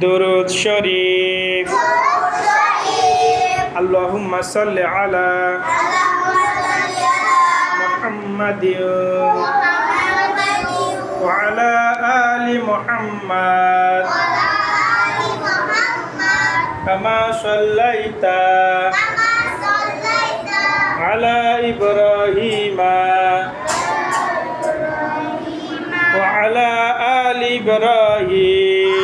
দুরুদ শরীফ আল্লাহুম্মা সাল্লি আলা মুহাম্মাদিন ওয়া আলা আলি মুহাম্মাদ কামা সাল্লাইতা আলা ইব্রাহিমা وعلى آل إبراهيم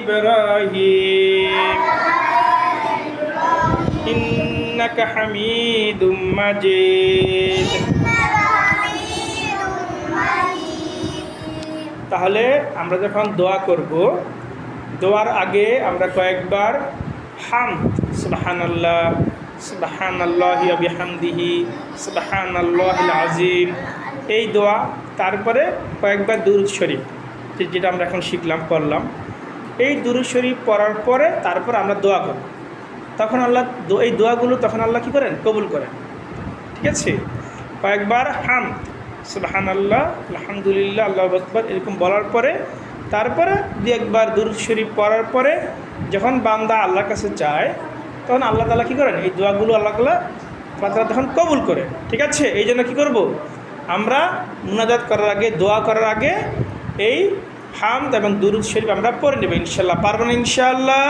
إبراهيم إنك حميد مجيد তাহলে আমরা যখন দোয়া করব দোয়ার আগে আমরা কয়েকবার হাম সুবাহান আল্লাহ সুবাহান আল্লাহ বিহামদিহি সুবাহান আল্লাহ আজিম এই দোয়া তারপরে কয়েকবার দুরুদ শরীফ যে- যেটা আমরা এখন শিখলাম পড়লাম এই দুরুদ শরীফ পড়ার পরে তারপর আমরা দোয়া করব। তখন আল্লাহ এই দোয়াগুলো তখন আল্লাহ কী করেন? কবুল করেন। ঠিক আছে? কয়েকবার হাম সুবাহান আল্লাহ আলহামদুলিল্লাহ, আল্লাহ আকবর, এরকম বলার পরে, তারপরে দু একবার দুরুদ শরীফ পড়ার পরে যখন বান্দা আল্লাহর কাছে চায় তখন আল্লাহ তালা কী করেন? এই দোয়াগুলো আল্লাহ তালা আল্লাহ তখন কবুল করে। ঠিক আছে? এই জন্য কী করব? আমরা মুনাজাত করার আগে, দোয়া করার আগে এই হামদ এবং দুরুদ শরীফ আমরা পড়ে নেব ইনশাল্লাহ পারব না ইনশাল্লাহ